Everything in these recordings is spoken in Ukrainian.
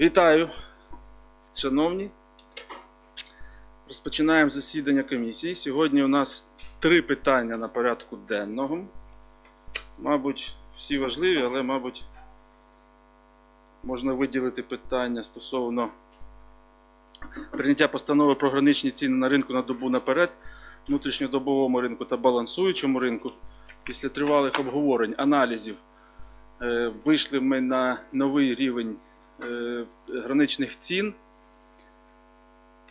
Вітаю, шановні. Розпочинаємо засідання комісії. Сьогодні у нас три питання на порядку денного. Мабуть, всі важливі, але, мабуть, можна виділити питання стосовно прийняття постанови про граничні ціни на ринку на добу наперед, внутрішньодобовому ринку та балансуючому ринку. Після тривалих обговорень, аналізів, е, вийшли ми на новий рівень граничних цін.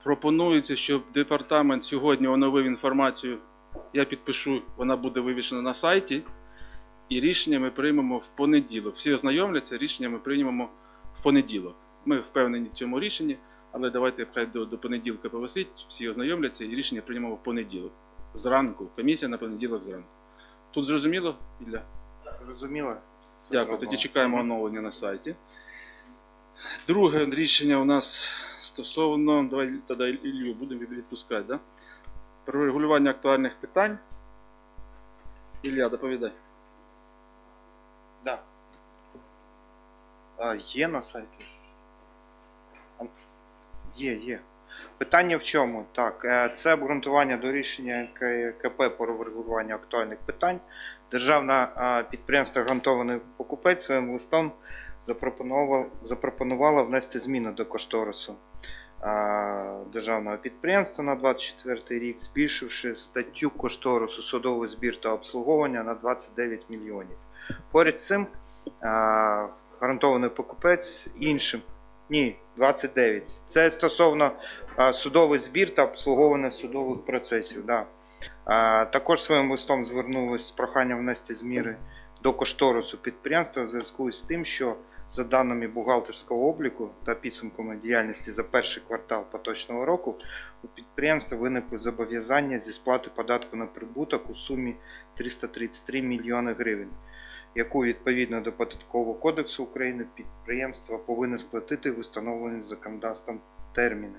Пропонується, щоб департамент сьогодні оновив інформацію. Я підпишу, вона буде вивішена на сайті. І рішення ми приймемо в понеділок. Всі ознайомляться, рішення ми приймемо в понеділок. Ми впевнені в цьому рішенні, але давайте хай до, до понеділка повисить, всі ознайомляться і рішення приймемо в понеділок. Зранку. Комісія на понеділок зранку. Тут зрозуміло, Ілля? Зрозуміло? Все Дякую. Тоді чекаємо оновлення на сайті. Друге рішення у нас стосовно. Давай тоді Ілью будемо відпускати, да? Про регулювання актуальних питань. Ілля, доповідай. Да. А, є на сайті? Є, є. Питання в чому? Так, е, це обґрунтування до рішення КП про врегулювання актуальних питань. Державне підприємство «Гарантований покупець» своїм листом запропонувало внести зміни до кошторису державного підприємства на 24 рік, збільшивши статтю кошторису судовий збір та обслуговування на 29 мільйонів. Поряд з цим гарантований покупець іншим. Ні, 29. Це стосовно судовий збір та обслуговування судових процесів. Да. Також своїм листом звернулись з проханням внести зміри до кошторису підприємства в зв'язку з тим, що за даними бухгалтерського обліку та підсумками діяльності за перший квартал поточного року у підприємства виникли зобов'язання зі сплати податку на прибуток у сумі 333 мільйони гривень яку відповідно до Податкового кодексу України підприємство повинне сплатити в установлені законодавством терміни.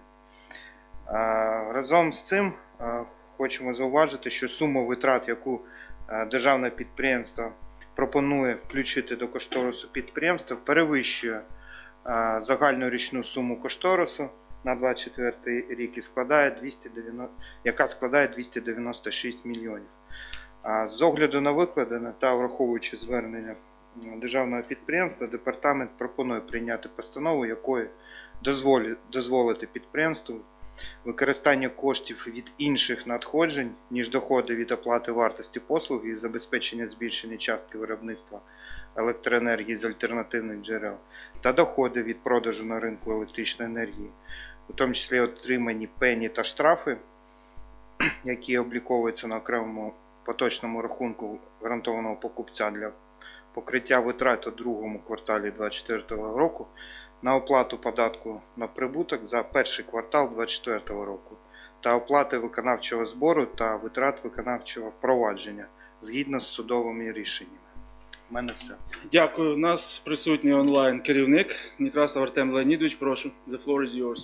Разом з цим хочемо зауважити, що сума витрат, яку державне підприємство пропонує включити до кошторису підприємства, перевищує загальну річну суму кошторису на 24 рік і складає 290, яка складає 296 мільйонів. З огляду на викладене та враховуючи звернення державного підприємства, департамент пропонує прийняти постанову, якою дозволити підприємству використання коштів від інших надходжень, ніж доходи від оплати вартості послуг і забезпечення збільшення частки виробництва електроенергії з альтернативних джерел та доходи від продажу на ринку електричної енергії, у тому числі отримані пені та штрафи, які обліковуються на окремому поточному рахунку гарантованого покупця для покриття витрат у другому кварталі 2024 року на оплату податку на прибуток за перший квартал 2024 року та оплати виконавчого збору та витрат виконавчого провадження згідно з судовими рішеннями. У мене все. Дякую. У нас присутній онлайн керівник Некрасов Артем Леонідович. Прошу. The floor is yours.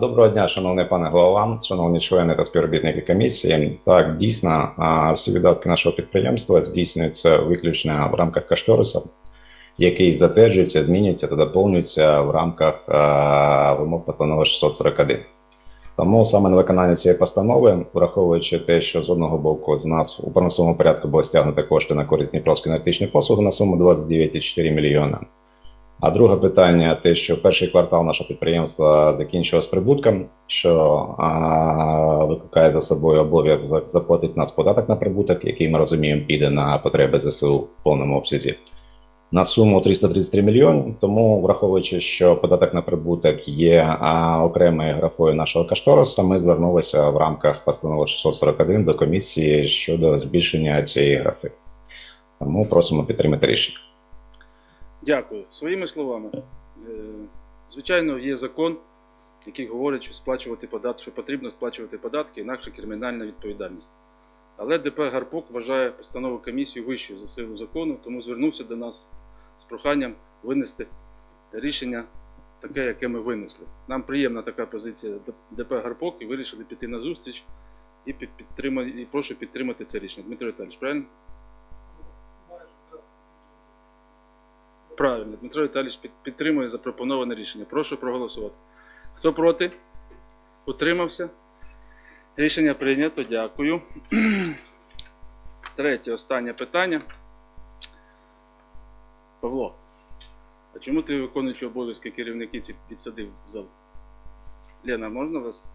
Доброго дня, шановний пане голова, шановні члени та співробітники комісії. Так, дійсно, всі видатки нашого підприємства здійснюються виключно в рамках кошторису, який затверджується, змінюється та доповнюється в рамках а, вимог постанови 641. Тому саме на виконання цієї постанови, враховуючи те, що з одного боку з нас у промисловому порядку було стягнуто кошти на користь Дніпровської енергетичної послуги на суму 29,4 мільйона. А друге питання: те, що перший квартал нашого підприємства закінчило з прибутком, що а, викликає за собою обов'язок заплатити нас податок на прибуток, який ми розуміємо піде на потреби ЗСУ в повному обсязі. На суму 333 мільйони. Тому, враховуючи, що податок на прибуток є окремою графою нашого кошторису, ми звернулися в рамках постанови 641 до комісії щодо збільшення цієї графи. Тому просимо підтримати рішення. Дякую. Своїми словами. Е, Звичайно, є закон, який говорить, що сплачувати податки, що потрібно сплачувати податки, інакше кримінальна відповідальність. Але ДП Гарпок вважає постанову комісії вищою за силу закону, тому звернувся до нас з проханням винести рішення таке, яке ми винесли. Нам приємна така позиція ДП Гарпок і вирішили піти на зустріч і, підтримати, і прошу підтримати це рішення. Дмитро Віталійович, правильно? Правильно, Дмитро Віталійович підтримує запропоноване рішення. Прошу проголосувати. Хто проти? Утримався? Рішення прийнято. Дякую. Третє, останнє питання. Павло, а чому ти виконуючи обов'язки керівникиці підсадив в зал? Лена, можна вас?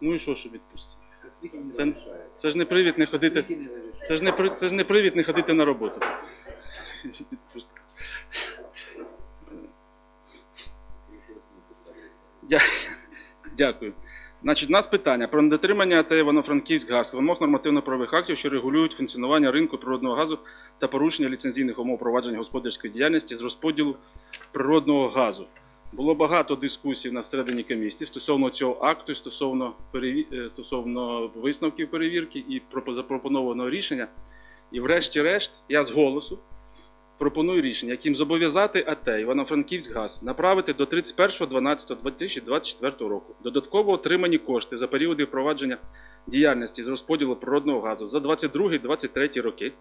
Ну і що, що відпуститься? Це, це ж не привід не ходити. Це ж не, це ж не привід не ходити на роботу. Відпустка. Дя- Дякую. Значить, у нас питання про недотримання АТ Івано-Франківськ газ вимог нормативно-правових актів, що регулюють функціонування ринку природного газу та порушення ліцензійних умов провадження господарської діяльності з розподілу природного газу. Було багато дискусій на всередині комісії стосовно цього акту, стосовно, переві... е, стосовно висновків перевірки і пропо- запропонованого рішення. І врешті-решт, я з голосу пропоную рішення, яким зобов'язати АТ Івано-Франківськ газ направити до 31.12.2024 року додатково отримані кошти за періоди впровадження діяльності з розподілу природного газу за 22-23 роки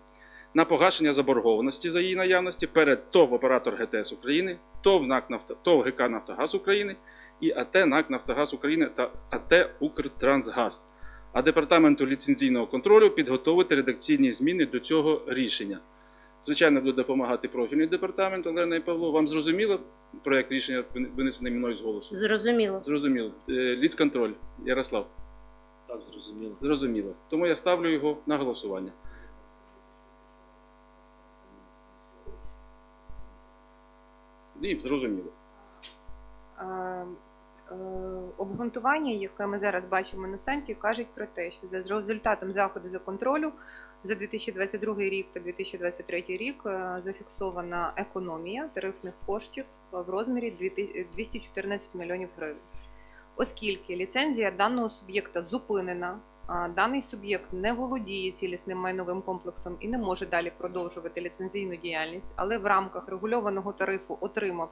на погашення заборгованості за її наявності перед ТОВ оператор ГТС України, ТОВ НАК Нафто, ТОВ ГК Нафтогаз України і АТ НАК Нафтогаз України та АТ Укртрансгаз. А департаменту ліцензійного контролю підготовити редакційні зміни до цього рішення. Звичайно, буде допомагати профільний департамент Олена і Павло. Вам зрозуміло проєкт рішення винесений мною з голосу? Зрозуміло. Зрозуміло. Е, Ліцконтроль. Ярослав. Так, зрозуміло. Зрозуміло. Тому я ставлю його на голосування. І зрозуміло. Е, е, Обґрунтування, яке ми зараз бачимо на санті, кажуть про те, що за результатом заходу за контролю за 2022 рік та 2023 рік е, зафіксована економія тарифних коштів в розмірі 214 мільйонів гривень. Оскільки ліцензія даного суб'єкта зупинена, даний суб'єкт не володіє цілісним майновим комплексом і не може далі продовжувати ліцензійну діяльність, але в рамках регульованого тарифу отримав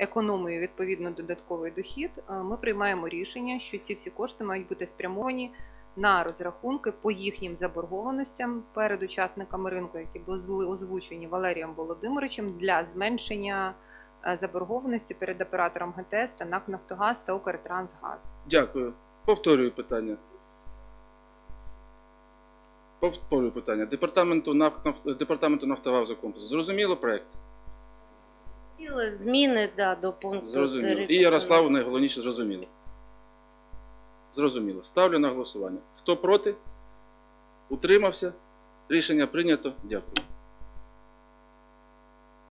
економію відповідно додатковий дохід, е, ми приймаємо рішення, що ці всі кошти мають бути спрямовані на розрахунки по їхнім заборгованостям перед учасниками ринку, які були озвучені Валерієм Володимировичем для зменшення е, заборгованості перед оператором ГТС та НАК Нафтогаз та Укртрансгаз. Дякую. Повторюю питання. Повторюю питання. Департаменту, Наф... Департаменту Нафтогазу комплекс. Зрозуміло проєкт? Хотіли Зміни да, до пункту. Зрозуміло. І. Ярославу найголовніше зрозуміло. Зрозуміло. Ставлю на голосування. Хто проти? Утримався? Рішення прийнято. Дякую.